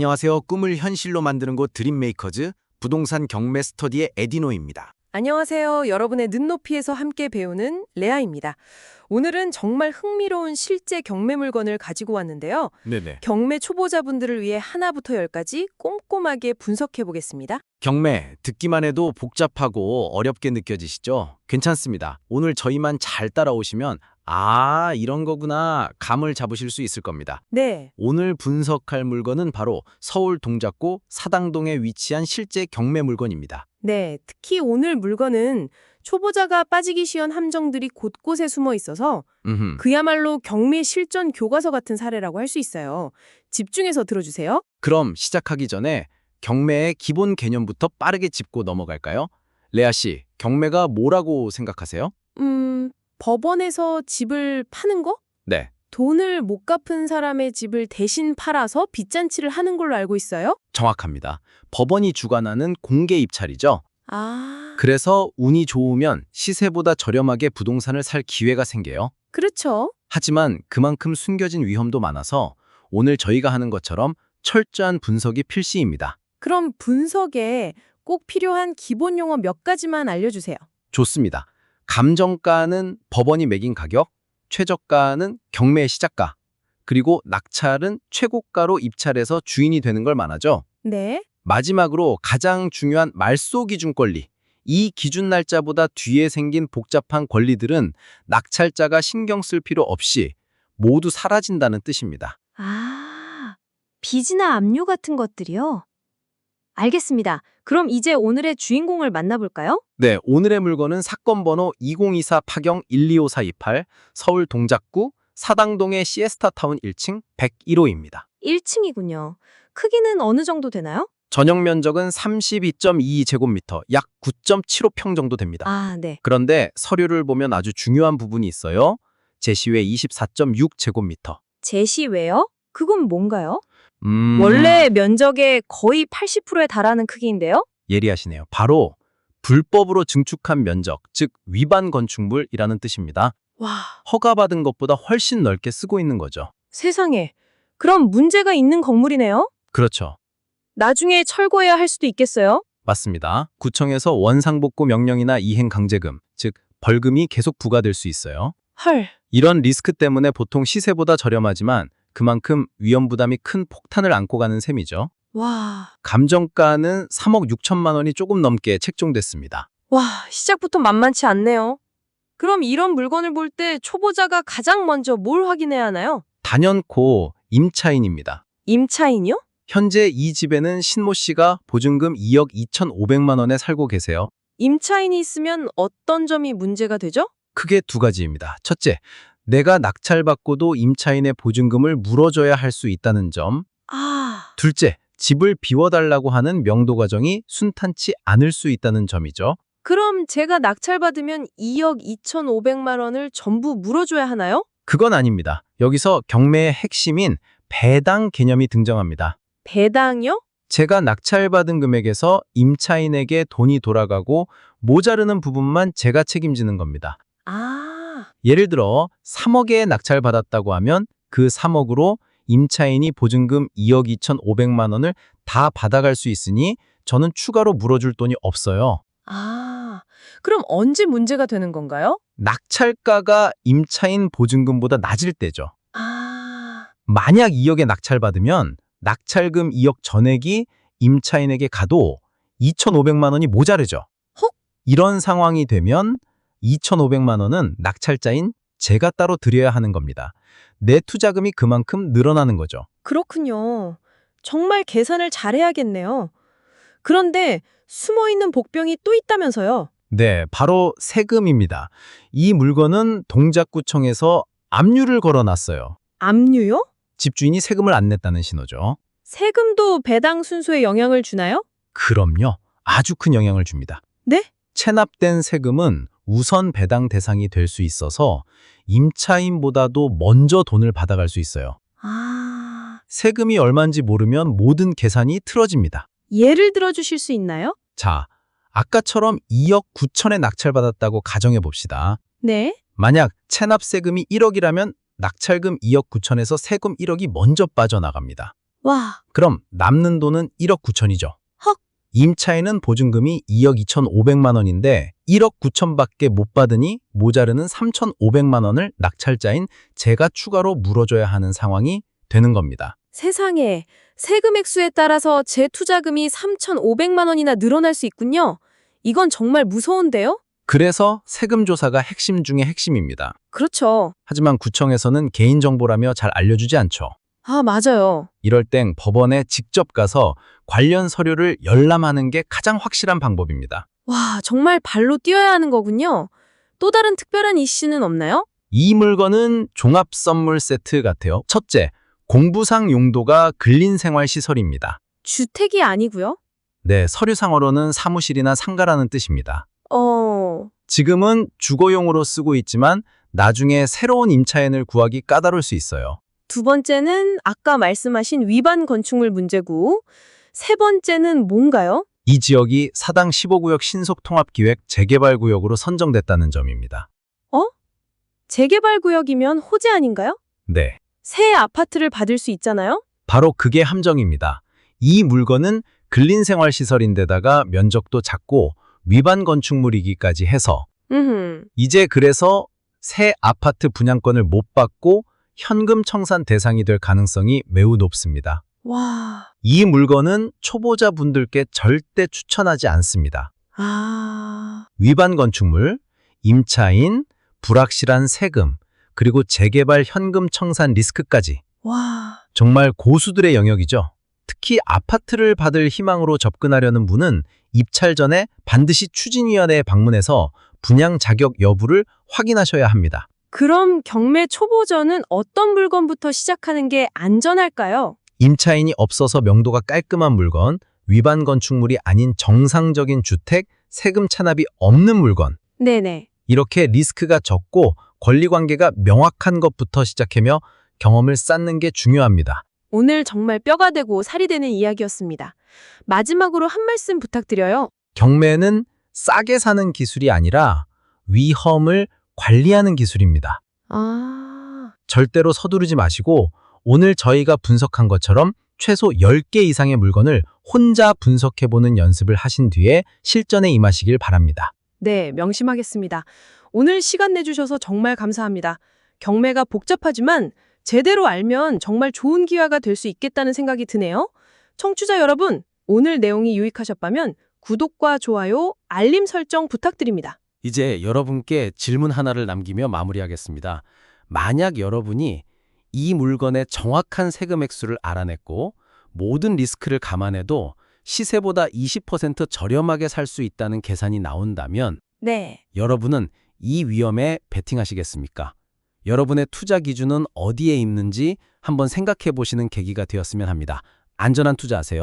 안녕하세요. 꿈을 현실로 만드는 곳 드림메이커즈 부동산 경매 스터디의 에디노입니다. 안녕하세요. 여러분의 눈높이에서 함께 배우는 레아입니다. 오늘은 정말 흥미로운 실제 경매 물건을 가지고 왔는데요. 네네. 경매 초보자분들을 위해 하나부터 열까지 꼼꼼하게 분석해 보겠습니다. 경매 듣기만 해도 복잡하고 어렵게 느껴지시죠? 괜찮습니다. 오늘 저희만 잘 따라오시면 아 이런 거구나 감을 잡으실 수 있을 겁니다. 네, 오늘 분석할 물건은 바로 서울 동작구 사당동에 위치한 실제 경매 물건입니다. 네. 특히 오늘 물건은 초보자가 빠지기 쉬운 함정들이 곳곳에 숨어 있어서 음흠. 그야말로 경매 실전 교과서 같은 사례라고 할 수 있어요. 집중해서 들어주세요. 그럼 시작하기 전에 경매의 기본 개념부터 빠르게 짚고 넘어갈까요? 레아 씨, 경매가 뭐라고 생각하세요? 음, 법원에서 집을 파는 거? 네, 돈을 못 갚은 사람의 집을 대신 팔아서 빚잔치를 하는 걸로 알고 있어요? 정확합니다. 법원이 주관하는 공개 입찰이죠. 아, 그래서 운이 좋으면 시세보다 저렴하게 부동산을 살 기회가 생겨요. 그렇죠. 하지만 그만큼 숨겨진 위험도 많아서 오늘 저희가 하는 것처럼 철저한 분석이 필시입니다. 그럼 분석에 꼭 필요한 기본 용어 몇 가지만 알려주세요. 좋습니다. 감정가는 법원이 매긴 가격, 최저가는 경매의 시작가, 그리고 낙찰은 최고가로 입찰해서 주인이 되는 걸 말하죠. 네. 마지막으로 가장 중요한 말소 기준 권리. 이 기준 날짜보다 뒤에 생긴 복잡한 권리들은 낙찰자가 신경 쓸 필요 없이 모두 사라진다는 뜻입니다. 아, 빚이나 압류 같은 것들이요? 알겠습니다. 그럼 이제 오늘의 주인공을 만나볼까요? 네, 오늘의 물건은 사건 번호 2024 파경 125428 서울 동작구 사당동의 시에스타타운 1층 101호입니다. 1층이군요. 크기는 어느 정도 되나요? 전용 면적은 32.22제곱미터, 약 9.75평 정도 됩니다. 아, 네. 그런데 서류를 보면 아주 중요한 부분이 있어요. 제시외 24.6제곱미터. 제시외요? 그건 뭔가요? 음, 원래 면적의 거의 80%에 달하는 크기인데요? 예리하시네요. 바로 불법으로 증축한 면적, 즉 위반 건축물이라는 뜻입니다. 와, 허가받은 것보다 훨씬 넓게 쓰고 있는 거죠. 세상에. 그럼 문제가 있는 건물이네요? 그렇죠. 나중에 철거해야 할 수도 있겠어요? 맞습니다. 구청에서 원상복구 명령이나 이행 강제금, 즉 벌금이 계속 부과될 수 있어요. 헐. 이런 리스크 때문에 보통 시세보다 저렴하지만 그만큼 위험 부담이 큰 폭탄을 안고 가는 셈이죠. 와. 감정가는 3억 6천만 원이 조금 넘게 책정됐습니다. 와, 시작부터 만만치 않네요. 그럼 이런 물건을 볼 때 초보자가 가장 먼저 뭘 확인해야 하나요? 단연코 임차인입니다. 임차인이요? 현재 이 집에는 신모 씨가 보증금 2억 2,500만 원에 살고 계세요. 임차인이 있으면 어떤 점이 문제가 되죠? 크게 두 가지입니다. 첫째, 내가 낙찰받고도 임차인의 보증금을 물어줘야 할 수 있다는 점. 아, 둘째, 집을 비워달라고 하는 명도 과정이 순탄치 않을 수 있다는 점이죠. 그럼 제가 낙찰받으면 2억 2,500만 원을 전부 물어줘야 하나요? 그건 아닙니다. 여기서 경매의 핵심인 배당 개념이 등장합니다. 배당이요? 제가 낙찰받은 금액에서 임차인에게 돈이 돌아가고 모자르는 부분만 제가 책임지는 겁니다. 아, 예를 들어 3억에 낙찰받았다고 하면 그 3억으로 임차인이 보증금 2억 2,500만 원을 다 받아갈 수 있으니 저는 추가로 물어줄 돈이 없어요. 아, 그럼 언제 문제가 되는 건가요? 낙찰가가 임차인 보증금보다 낮을 때죠. 아, 만약 2억에 낙찰받으면 낙찰금 2억 전액이 임차인에게 가도 2,500만 원이 모자르죠. 헉? 이런 상황이 되면 2,500만 원은 낙찰자인 제가 따로 드려야 하는 겁니다. 내 투자금이 그만큼 늘어나는 거죠. 그렇군요. 정말 계산을 잘해야겠네요. 그런데 숨어있는 복병이 또 있다면서요? 네, 바로 세금입니다. 이 물건은 동작구청에서 압류를 걸어놨어요. 압류요? 집주인이 세금을 안 냈다는 신호죠. 세금도 배당 순서에 영향을 주나요? 그럼요. 아주 큰 영향을 줍니다. 네? 체납된 세금은 우선 배당 대상이 될 수 있어서 임차인보다도 먼저 돈을 받아갈 수 있어요. 아, 세금이 얼마인지 모르면 모든 계산이 틀어집니다. 예를 들어 주실 수 있나요? 자, 아까처럼 2억 9천에 낙찰받았다고 가정해 봅시다. 네. 만약 체납 세금이 1억이라면 낙찰금 2억 9천에서 세금 1억이 먼저 빠져나갑니다. 와, 그럼 남는 돈은 1억 9천이죠. 헉. 임차인은 보증금이 2억 2,500만 원인데 1억 9천밖에 못 받으니 모자르는 3,500만 원을 낙찰자인 제가 추가로 물어줘야 하는 상황이 되는 겁니다. 세상에. 세금 액수에 따라서 제 투자금이 3,500만 원이나 늘어날 수 있군요. 이건 정말 무서운데요? 그래서 세금 조사가 핵심 중의 핵심입니다. 그렇죠. 하지만 구청에서는 개인정보라며 잘 알려주지 않죠. 아, 맞아요. 이럴 땐 법원에 직접 가서 관련 서류를 열람하는 게 가장 확실한 방법입니다. 와, 정말 발로 뛰어야 하는 거군요. 또 다른 특별한 이슈는 없나요? 이 물건은 종합 선물 세트 같아요. 첫째, 공부상 용도가 근린생활시설입니다. 주택이 아니고요. 네, 서류상으로는 사무실이나 상가라는 뜻입니다. 어, 지금은 주거용으로 쓰고 있지만 나중에 새로운 임차인을 구하기 까다로울 수 있어요. 두 번째는 아까 말씀하신 위반 건축물 문제고, 세 번째는 뭔가요? 이 지역이 사당 15구역 신속통합기획 재개발구역으로 선정됐다는 점입니다. 재개발 구역이면 호재 아닌가요? 네, 새 아파트를 받을 수 있잖아요? 바로 그게 함정입니다. 이 물건은 근린생활시설인데다가 면적도 작고 위반 건축물이기까지 해서 음, 이제 그래서 새 아파트 분양권을 못 받고 현금 청산 대상이 될 가능성이 매우 높습니다. 와, 이 물건은 초보자분들께 절대 추천하지 않습니다. 아, 위반 건축물, 임차인, 불확실한 세금, 그리고 재개발 현금 청산 리스크까지 와, 정말 고수들의 영역이죠. 특히 아파트를 받을 희망으로 접근하려는 분은 입찰 전에 반드시 추진위원회에 방문해서 분양 자격 여부를 확인하셔야 합니다. 그럼 경매 초보전은 어떤 물건부터 시작하는 게 안전할까요? 임차인이 없어서 명도가 깔끔한 물건, 위반 건축물이 아닌 정상적인 주택, 세금 찬압이 없는 물건, 네네. 이렇게 리스크가 적고 권리관계가 명확한 것부터 시작하며 경험을 쌓는 게 중요합니다. 오늘 정말 뼈가 되고 살이 되는 이야기였습니다. 마지막으로 한 말씀 부탁드려요. 경매는 싸게 사는 기술이 아니라 위험을 관리하는 기술입니다. 아, 절대로 서두르지 마시고 오늘 저희가 분석한 것처럼 최소 10개 이상의 물건을 혼자 분석해보는 연습을 하신 뒤에 실전에 임하시길 바랍니다. 네, 명심하겠습니다. 오늘 시간 내주셔서 정말 감사합니다. 경매가 복잡하지만 제대로 알면 정말 좋은 기회가 될 수 있겠다는 생각이 드네요. 청취자 여러분, 오늘 내용이 유익하셨다면 구독과 좋아요, 알림 설정 부탁드립니다. 이제 여러분께 질문 하나를 남기며 마무리하겠습니다. 만약 여러분이 이 물건의 정확한 세금 액수를 알아냈고 모든 리스크를 감안해도 시세보다 20% 저렴하게 살 수 있다는 계산이 나온다면 네. 여러분은 이 위험에 베팅하시겠습니까? 여러분의 투자 기준은 어디에 있는지 한번 생각해 보시는 계기가 되었으면 합니다. 안전한 투자하세요.